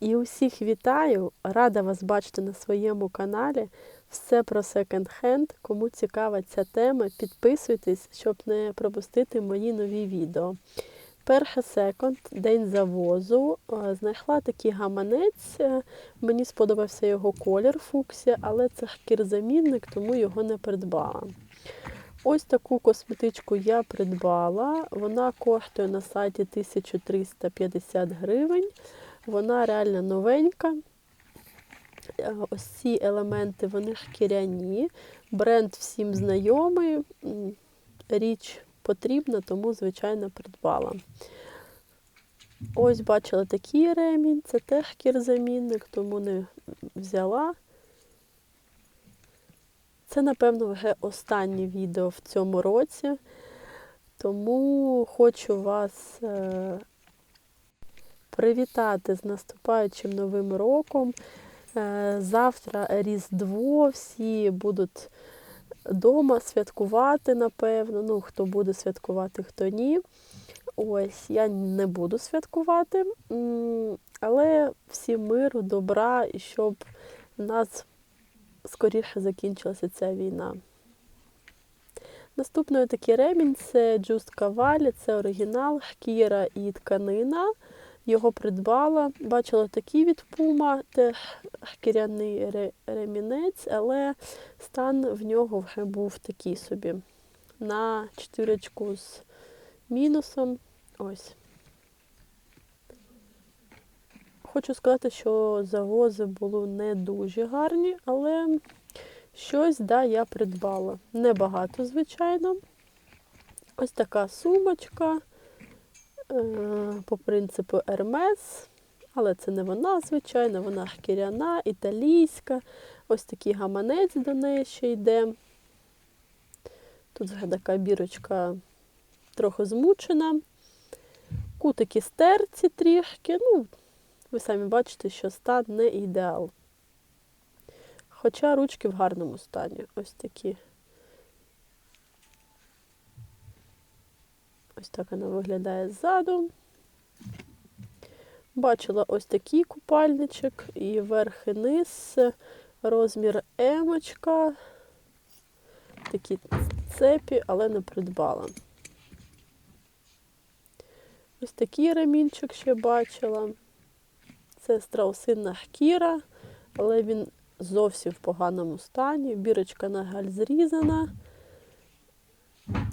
І усіх вітаю! Рада вас бачити на своєму каналі. Все про секонд-хенд. Кому цікава ця тема, підписуйтесь, щоб не пропустити мої нові відео. Перше секонд, день завозу. Е, Знайшла такий гаманець. Е, Мені сподобався його колір фуксія, але це шкірзамінник, тому його не придбала. Ось таку косметичку я придбала. Вона коштує на сайті 1350 гривень. Вона реально новенька. Е, Ось ці елементи вони шкіряні. Бренд всім знайомий. Річ потрібна, тому, звичайно, придбала. Ось бачила такий ремінь, це теж шкірзамінник, тому не взяла. Це, напевно, вже останнє відео в цьому році, тому хочу вас е, привітати з наступаючим новим роком. Е, Завтра Різдво, всі будуть вдома святкувати, напевно. Ну, хто буде святкувати, хто ні. Ось, я не буду святкувати, але всім миру, добра і щоб в нас скоріше закінчилася ця війна. Наступний такий ремінь це Just Cavalli, це оригінал, шкіра і тканина. Його придбала. Бачила такий від Puma, теж шкіряний ремінець, але стан в нього вже був такий собі. На чотирочку з мінусом. Ось. Хочу сказати, що завози були не дуже гарні, але щось да, я придбала. Небагато, звичайно. Ось така сумочка по принципу Hermes, але це не вона, звичайно, вона шкіряна, італійська. Ось такий гаманець до неї ще йде. Тут така бірочка трохи змучена. Кутики стерці трішки. Ну, ви самі бачите, що стан не ідеал. Хоча ручки в гарному стані. Ось такі. Ось так вона виглядає ззаду. Бачила ось такий купальничок і верх і низ, розмір емочка. Такі цепі, але не придбала. Ось такий ремінчик ще бачила. Це страусинна шкіра, але він зовсім в поганому стані. Бірочка на галь зрізана.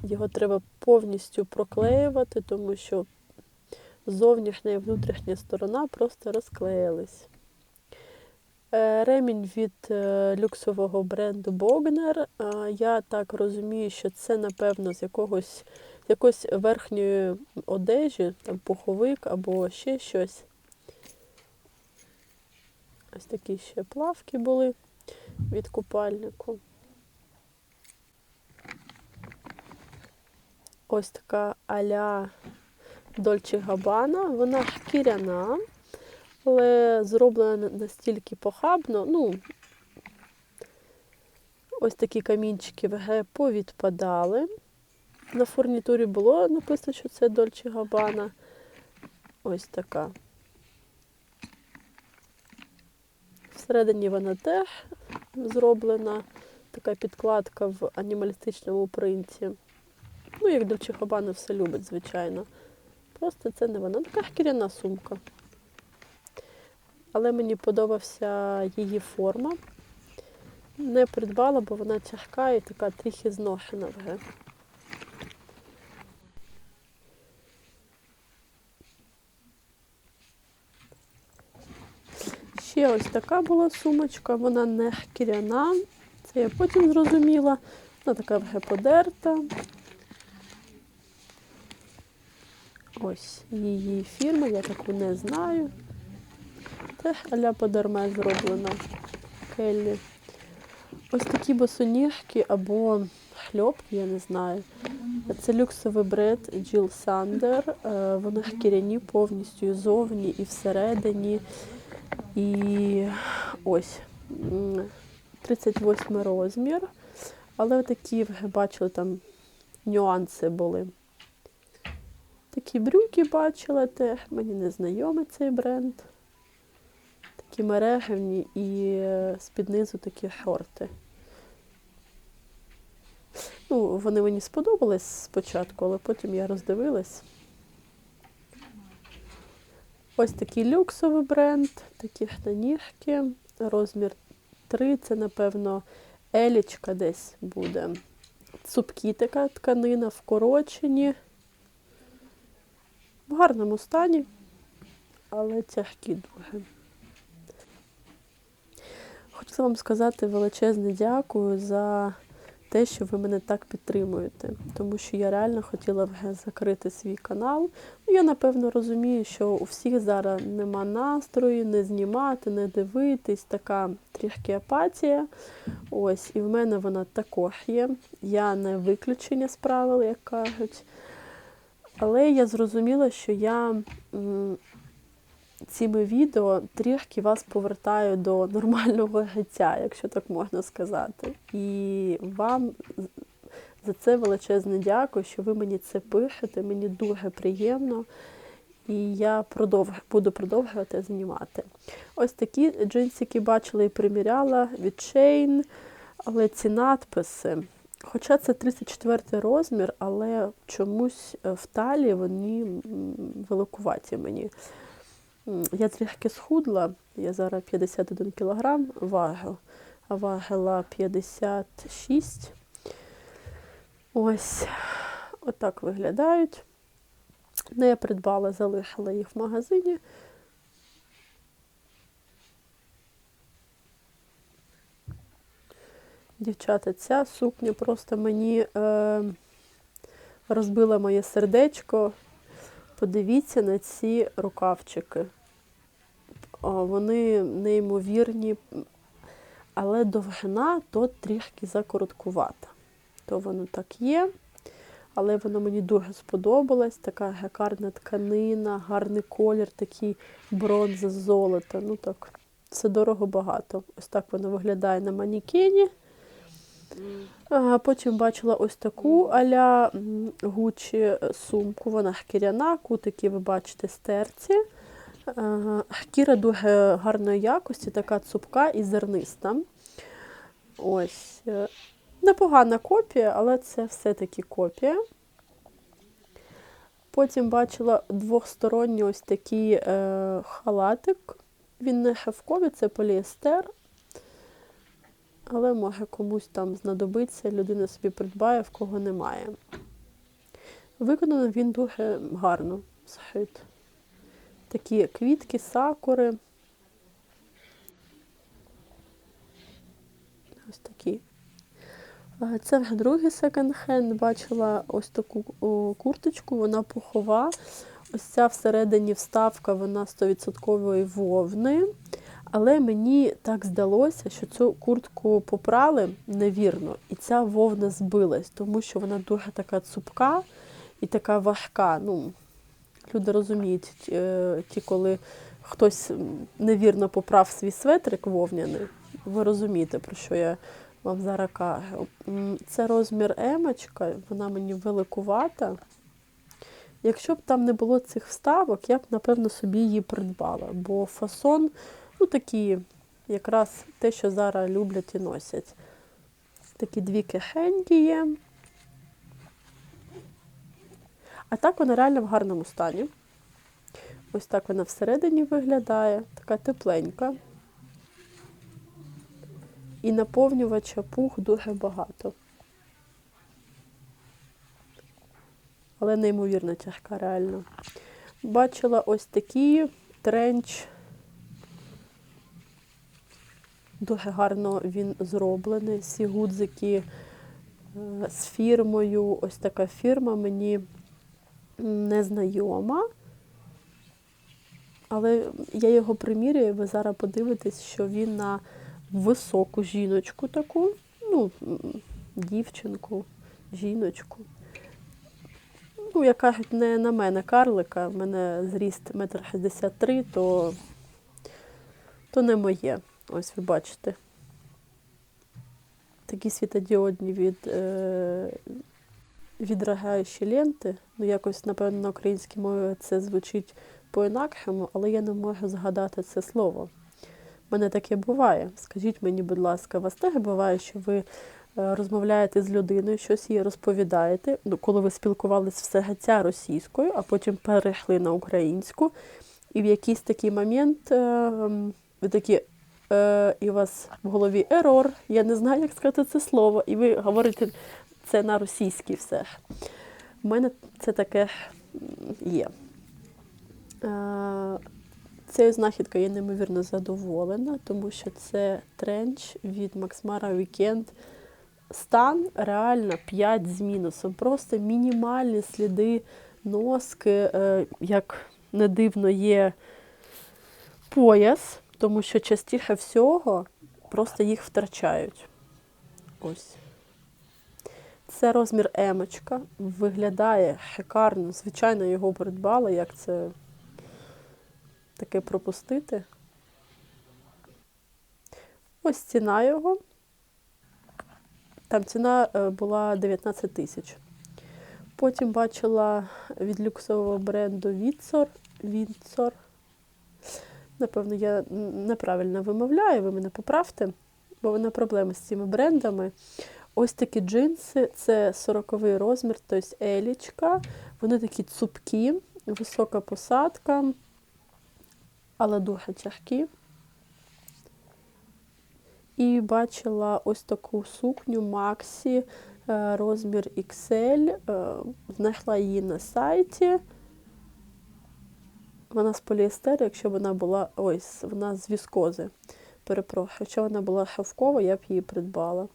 Його треба повністю проклеювати, тому що зовнішня і внутрішня сторона просто розклеїлись. Е, Ремінь від е, люксового бренду Bogner. Е, Я так розумію, що це, напевно, з якогось якоїсь верхньої одежі, там пуховик або ще щось. Ось такі ще плавки були від купальнику. Ось така аля Дольче Габана. Вона шкіряна, але зроблена настільки похабно. Ну, ось такі камінчики вже повідпадали. На фурнітурі було написано, що це Дольче Габана. Ось така. Всередині вона теж зроблена, така підкладка в анімалістичному принті. Ну, як Дольче Габана все любить, звичайно. Просто це не вона, така шкіряна сумка. Але мені подобався її форма. Не придбала, бо вона тяжка і така трохи зношена вже. Ще ось така була сумочка, вона не шкіряна. Це я потім зрозуміла. Вона така вже подерта. Ось її фірма, я таку не знаю. Теж аля подерме зроблена Келлі. Ось такі босоніжки або шльопки, я не знаю. Це люксовий бренд Jill Sander. Е, Вони шкіряні повністю зовні, і всередині. І ось м, 38 розмір. Але такі вже бачили, там нюанси були. Такі брюки бачила теж, мені не знайомий цей бренд. такі мережевні і е, з-під низу такі шорти. Ну, вони мені сподобались спочатку, але потім я роздивилась. Ось такий люксовий бренд, такі штанішки, розмір 3, це, напевно, елічка десь буде. Цупкі така тканина, вкорочені. В гарному стані, але тяжкі дуже. Хотіла вам сказати величезне дякую за те, що ви мене так підтримуєте, тому що я реально хотіла вже закрити свій канал. Ну, я напевно розумію, що у всіх зараз нема настрою не знімати, не дивитись, така трішки апатія. Ось, і в мене вона також є. Я не виключення з як кажуть. Але я зрозуміла, що я цими відео трішки вас повертаю до нормального життя, якщо так можна сказати. І вам за це величезне дякую, що ви мені це пишете. Мені дуже приємно. І я продовж... буду продовжувати знімати. Ось такі джинсики бачила і приміряла від Chain, але ці надписи. Хоча це 34 розмір, але чомусь е, в талії вони великуваті мені. Я трішки схудла, я зараз 51 кг важу, а важила 56. Ось, отак виглядають. Не я придбала, залишила їх в магазині. Дівчата, ця сукня просто мені е, розбила моє сердечко. Подивіться на ці рукавчики. О, вони неймовірні, але довжина то трішки закороткувата. То воно так є, але воно мені дуже сподобалось. Така гарна тканина, гарний колір, такий бронза золота. Ну так, все дорого багато. Ось так воно виглядає на манікені. А Потім бачила ось таку аля Гучі сумку. Вона шкіряна, кутики, ви бачите, стерці. Шкіра дуже гарної якості, така цупка і зерниста. Ось. е, Непогана копія, але це все-таки копія. Потім бачила двохсторонній ось такий е, халатик. Він не шовковий, це поліестер. Але може комусь там знадобиться, людина собі придбає, в кого немає. Виконано він дуже гарно зшит. Такі квітки, сакури. Ось такі. Це вже другий секонд-хенд. Бачила ось таку курточку, вона пухова. Ось ця всередині вставка, вона 100% вовни. Але мені так здалося, що цю куртку попрали невірно, і ця вовна збилась, тому що вона дуже така цупка і така важка. Ну, люди розуміють, е, ті, коли хтось невірно поправ свій светрик вовняний, ви розумієте, про що я вам зараз кажу. Це розмір емочка, вона мені великувата. Якщо б там не було цих вставок, я б, напевно, собі її придбала, бо фасон ну, такі, якраз те, що зараз люблять і носять. Такі дві кишеньки є. А так вона реально в гарному стані. Ось так вона всередині виглядає, така тепленька. І наповнювача пух дуже багато. Але неймовірно тяжка, реально. Бачила ось такий тренч. Дуже гарно він зроблений. Всі гудзики е, з фірмою. Ось така фірма мені незнайома. Але я його примірюю, ви зараз подивитесь, що він на високу жіночку таку, ну, дівчинку, жіночку. Ну, як кажуть, не на мене карлика, в мене зріст 1,63 м, то, то не моє. Ось ви бачите. Такі світодіодні від, е, відрагаючі ленти. Ну, якось, напевно, на українській мові це звучить по-інакшому, але я не можу згадати це слово. У мене таке буває. Скажіть мені, будь ласка, у вас теж буває, що ви е, розмовляєте з людиною, щось їй розповідаєте, ну, коли ви спілкувалися все гаття російською, а потім перейшли на українську, і в якийсь такий момент е, ви такі, е, і у вас в голові ерор, я не знаю, як сказати це слово, і ви говорите це на російській все. У мене це таке є. Е, Цією знахідкою я неймовірно задоволена, тому що це тренч від Максмара Weekend. Стан реально 5 з мінусом. Просто мінімальні сліди носки, е, як не дивно, є пояс, тому що частіше всього просто їх втрачають. Ось. Це розмір емочка. Виглядає шикарно. Звичайно, його придбала, як це таке пропустити. Ось ціна його. Там ціна е, була 19 тисяч. Потім бачила від люксового бренду Віцор. Вінцор. Напевно, я неправильно вимовляю, ви мене поправте, бо в мене проблеми з цими брендами. Ось такі джинси, це 40 розмір, тобто елічка. Вони такі цупкі, висока посадка, але дуже тяжкі. І бачила ось таку сукню Максі, е, розмір XL. е, Знайшла її на сайті. Вона з поліестеру, якщо вона була. Ось, вона з віскози. Перепрошую. Якщо вона була шовкова, я б її придбала.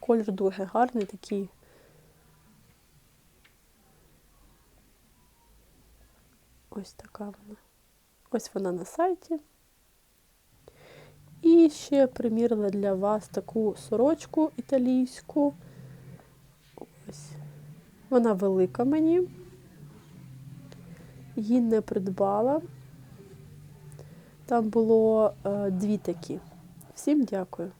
Колір дуже гарний, такий. Ось така вона. Ось вона на сайті. І ще примірила для вас таку сорочку італійську. Ось. Вона велика мені. Її не придбала. Там було е, дві такі. Всім дякую.